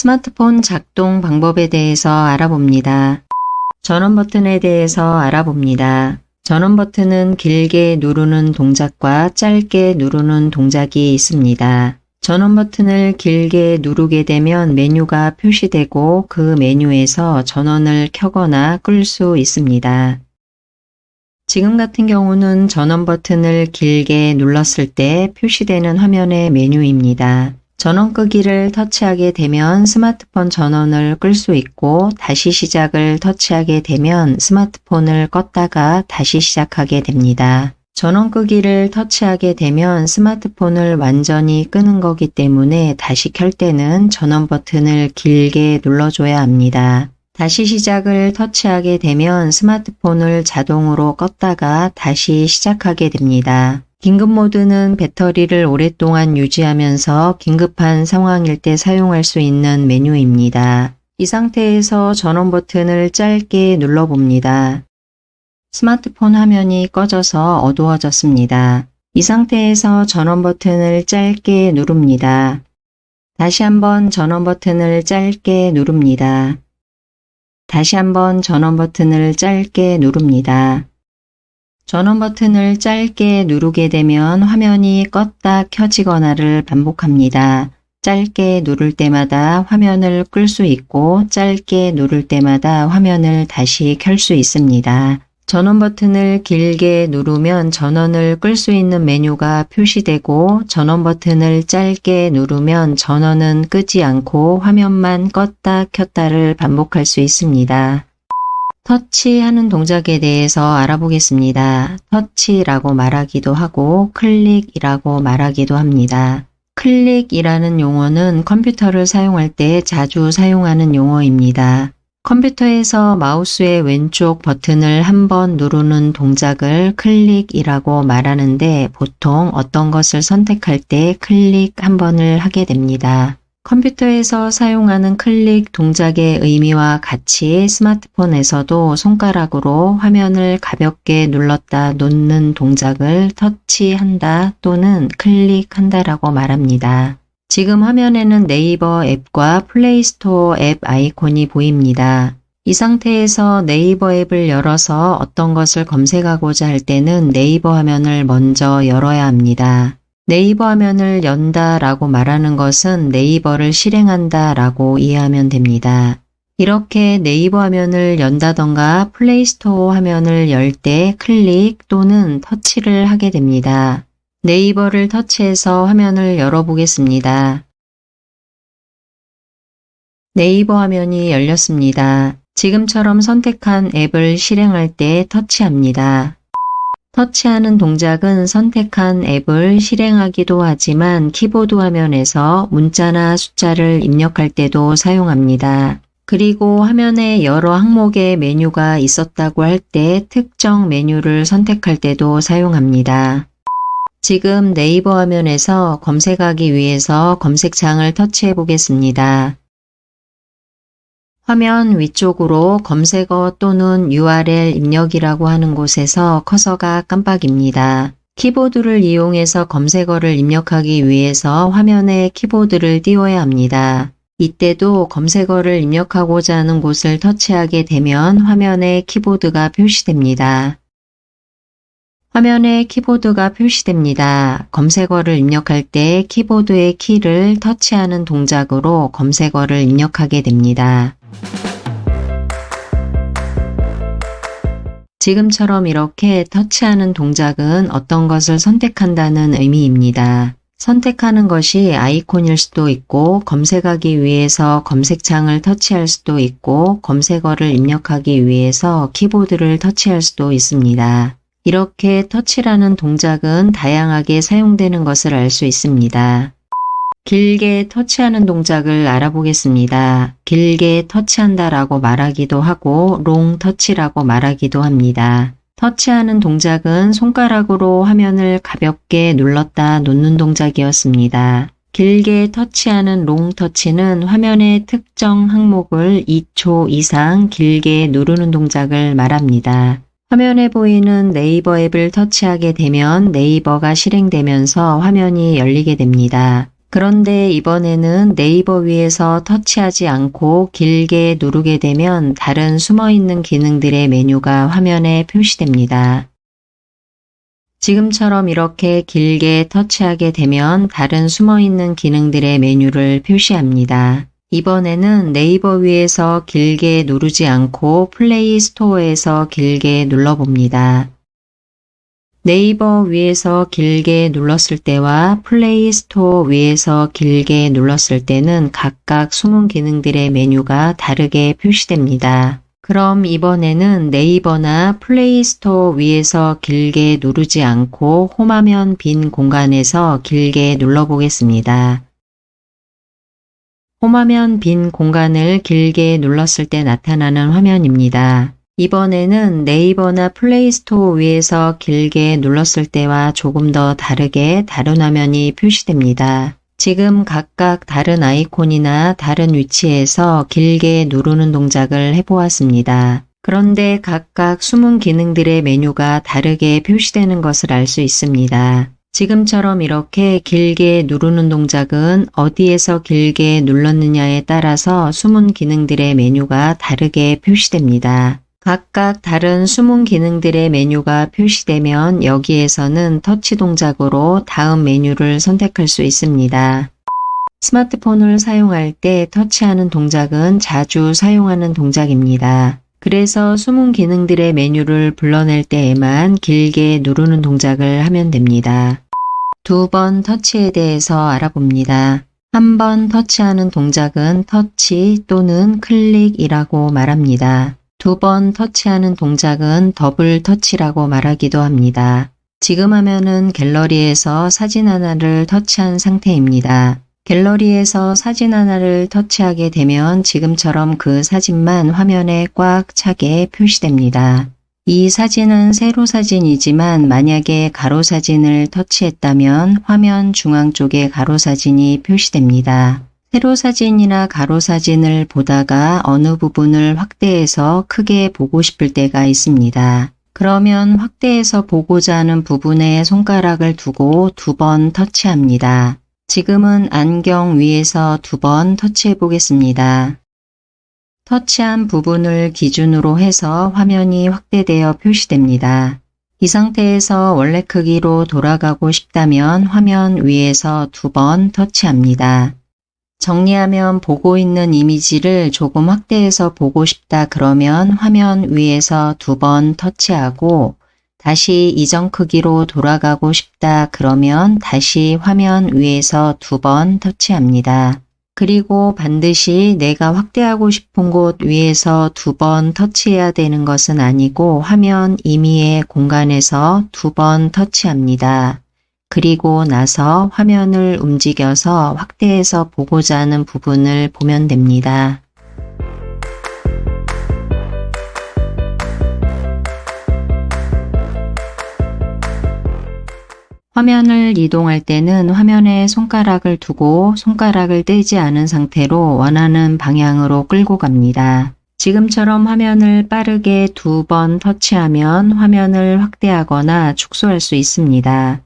스마트폰 작동 방법에 대해서 알아봅니다. 전원 버튼에 대해서 알아봅니다. 전원 버튼은 길게 누르는 동작과 짧게 누르는 동작이 있습니다. 전원 버튼을 길게 누르게 되면 메뉴가 표시되고 그 메뉴에서 전원을 켜거나 끌 수 있습니다. 지금 같은 경우는 전원 버튼을 길게 눌렀을 때 표시되는 화면의 메뉴입니다. 전원 끄기를 터치하게 되면 스마트폰 전원을 끌 수 있고 다시 시작을 터치하게 되면 스마트폰을 껐다가 다시 시작하게 됩니다. 전원 끄기를 터치하게 되면 스마트폰을 완전히 끄는 거기 때문에 다시 켤 때는 전원 버튼을 길게 눌러줘야 합니다. 다시 시작을 터치하게 되면 스마트폰을 자동으로 껐다가 다시 시작하게 됩니다. 긴급 모드는 배터리를 오랫동안 유지하면서 긴급한 상황일 때 사용할 수 있는 메뉴입니다. 이 상태에서 전원 버튼을 짧게 눌러봅니다. 스마트폰 화면이 꺼져서 어두워졌습니다. 이 상태에서 전원 버튼을 짧게 누릅니다. 다시 한번 전원 버튼을 짧게 누릅니다. 다시 한번 전원 버튼을 짧게 누릅니다. 전원 버튼을 짧게 누르게 되면 화면이 껐다 켜지거나를 반복합니다. 짧게 누를 때마다 화면을 끌 수 있고 짧게 누를 때마다 화면을 다시 켤 수 있습니다. 전원 버튼을 길게 누르면 전원을 끌 수 있는 메뉴가 표시되고 전원 버튼을 짧게 누르면 전원은 끄지 않고 화면만 껐다 켰다를 반복할 수 있습니다. 터치하는 동작에 대해서 알아보겠습니다. 터치라고 말하기도 하고 클릭이라고 말하기도 합니다. 클릭이라는 용어는 컴퓨터를 사용할 때 자주 사용하는 용어입니다. 컴퓨터에서 마우스의 왼쪽 버튼을 한 번 누르는 동작을 클릭이라고 말하는데 보통 어떤 것을 선택할 때 클릭 한 번을 하게 됩니다. 컴퓨터에서 사용하는 클릭 동작의 의미와 같이 스마트폰에서도 손가락으로 화면을 가볍게 눌렀다 놓는 동작을 터치한다 또는 클릭한다라고 말합니다. 지금 화면에는 네이버 앱과 플레이스토어 앱 아이콘이 보입니다. 이 상태에서 네이버 앱을 열어서 어떤 것을 검색하고자 할 때는 네이버 화면을 먼저 열어야 합니다. 네이버 화면을 연다 라고 말하는 것은 네이버를 실행한다 라고 이해하면 됩니다. 이렇게 네이버 화면을 연다던가 플레이스토어 화면을 열 때 클릭 또는 터치를 하게 됩니다. 네이버를 터치해서 화면을 열어보겠습니다. 네이버 화면이 열렸습니다. 지금처럼 선택한 앱을 실행할 때 터치합니다. 터치하는 동작은 선택한 앱을 실행하기도 하지만 키보드 화면에서 문자나 숫자를 입력할 때도 사용합니다. 그리고 화면에 여러 항목의 메뉴가 있었다고 할 때 특정 메뉴를 선택할 때도 사용합니다. 지금 네이버 화면에서 검색하기 위해서 검색창을 터치해 보겠습니다. 화면 위쪽으로 검색어 또는 URL 입력이라고 하는 곳에서 커서가 깜빡입니다. 키보드를 이용해서 검색어를 입력하기 위해서 화면에 키보드를 띄워야 합니다. 이때도 검색어를 입력하고자 하는 곳을 터치하게 되면 화면에 키보드가 표시됩니다. 화면에 키보드가 표시됩니다. 검색어를 입력할 때 키보드의 키를 터치하는 동작으로 검색어를 입력하게 됩니다. 지금처럼 이렇게 터치하는 동작은 어떤 것을 선택한다는 의미입니다. 선택하는 것이 아이콘일 수도 있고 검색하기 위해서 검색창을 터치할 수도 있고 검색어를 입력하기 위해서 키보드를 터치할 수도 있습니다. 이렇게 터치라는 동작은 다양하게 사용되는 것을 알 수 있습니다. 길게 터치하는 동작을 알아보겠습니다. 길게 터치한다 라고 말하기도 하고 롱 터치라고 말하기도 합니다. 터치하는 동작은 손가락으로 화면을 가볍게 눌렀다 놓는 동작이었습니다. 길게 터치하는 롱 터치는 화면의 특정 항목을 2초 이상 길게 누르는 동작을 말합니다. 화면에 보이는 네이버 앱을 터치하게 되면 네이버가 실행되면서 화면이 열리게 됩니다. 그런데 이번에는 네이버 위에서 터치하지 않고 길게 누르게 되면 다른 숨어있는 기능들의 메뉴가 화면에 표시됩니다. 지금처럼 이렇게 길게 터치하게 되면 다른 숨어있는 기능들의 메뉴를 표시합니다. 이번에는 네이버 위에서 길게 누르지 않고 플레이 스토어에서 길게 눌러봅니다. 네이버 위에서 길게 눌렀을 때와 플레이 스토어 위에서 길게 눌렀을 때는 각각 숨은 기능들의 메뉴가 다르게 표시됩니다. 그럼 이번에는 네이버나 플레이 스토어 위에서 길게 누르지 않고 홈화면 빈 공간에서 길게 눌러보겠습니다. 홈화면 빈 공간을 길게 눌렀을 때 나타나는 화면입니다. 이번에는 네이버나 플레이스토어 위에서 길게 눌렀을 때와 조금 더 다르게 다른 화면이 표시됩니다. 지금 각각 다른 아이콘이나 다른 위치에서 길게 누르는 동작을 해보았습니다. 그런데 각각 숨은 기능들의 메뉴가 다르게 표시되는 것을 알 수 있습니다. 지금처럼 이렇게 길게 누르는 동작은 어디에서 길게 눌렀느냐에 따라서 숨은 기능들의 메뉴가 다르게 표시됩니다. 각각 다른 숨은 기능들의 메뉴가 표시되면 여기에서는 터치 동작으로 다음 메뉴를 선택할 수 있습니다. 스마트폰을 사용할 때 터치하는 동작은 자주 사용하는 동작입니다. 그래서 숨은 기능들의 메뉴를 불러낼 때에만 길게 누르는 동작을 하면 됩니다. 두 번 터치에 대해서 알아봅니다. 한 번 터치하는 동작은 터치 또는 클릭이라고 말합니다. 두 번 터치하는 동작은 더블 터치라고 말하기도 합니다. 지금 화면은 갤러리에서 사진 하나를 터치한 상태입니다. 갤러리에서 사진 하나를 터치하게 되면 지금처럼 그 사진만 화면에 꽉 차게 표시됩니다. 이 사진은 세로 사진이지만 만약에 가로 사진을 터치했다면 화면 중앙 쪽에 가로 사진이 표시됩니다. 세로 사진이나 가로 사진을 보다가 어느 부분을 확대해서 크게 보고 싶을 때가 있습니다. 그러면 확대해서 보고자 하는 부분에 손가락을 두고 두 번 터치합니다. 지금은 안경 위에서 두 번 터치해 보겠습니다. 터치한 부분을 기준으로 해서 화면이 확대되어 표시됩니다. 이 상태에서 원래 크기로 돌아가고 싶다면 화면 위에서 두 번 터치합니다. 정리하면 보고 있는 이미지를 조금 확대해서 보고 싶다 그러면 화면 위에서 두 번 터치하고 다시 이전 크기로 돌아가고 싶다 그러면 다시 화면 위에서 두 번 터치합니다. 그리고 반드시 내가 확대하고 싶은 곳 위에서 두 번 터치해야 되는 것은 아니고 화면 임의의 공간에서 두 번 터치합니다. 그리고 나서 화면을 움직여서 확대해서 보고자 하는 부분을 보면 됩니다. 화면을 이동할 때는 화면에 손가락을 두고 손가락을 떼지 않은 상태로 원하는 방향으로 끌고 갑니다. 지금처럼 화면을 빠르게 두 번 터치하면 화면을 확대하거나 축소할 수 있습니다.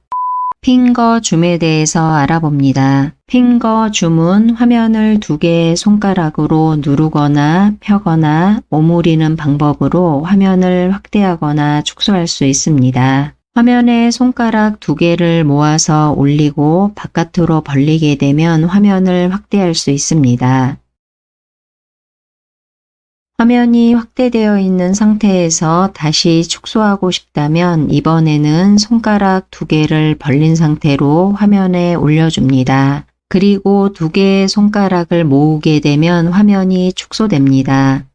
핑거 줌에 대해서 알아봅니다. 핑거 줌은 화면을 두 개의 손가락으로 누르거나 펴거나 오므리는 방법으로 화면을 확대하거나 축소할 수 있습니다. 화면에 손가락 두 개를 모아서 올리고 바깥으로 벌리게 되면 화면을 확대할 수 있습니다. 화면이 확대되어 있는 상태에서 다시 축소하고 싶다면 이번에는 손가락 두 개를 벌린 상태로 화면에 올려줍니다. 그리고 두 개의 손가락을 모으게 되면 화면이 축소됩니다.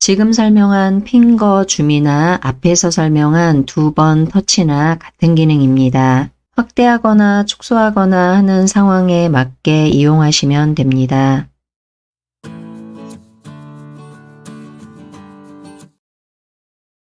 지금 설명한 핑거 줌이나 앞에서 설명한 두 번 터치나 같은 기능입니다. 확대하거나 축소하거나 하는 상황에 맞게 이용하시면 됩니다.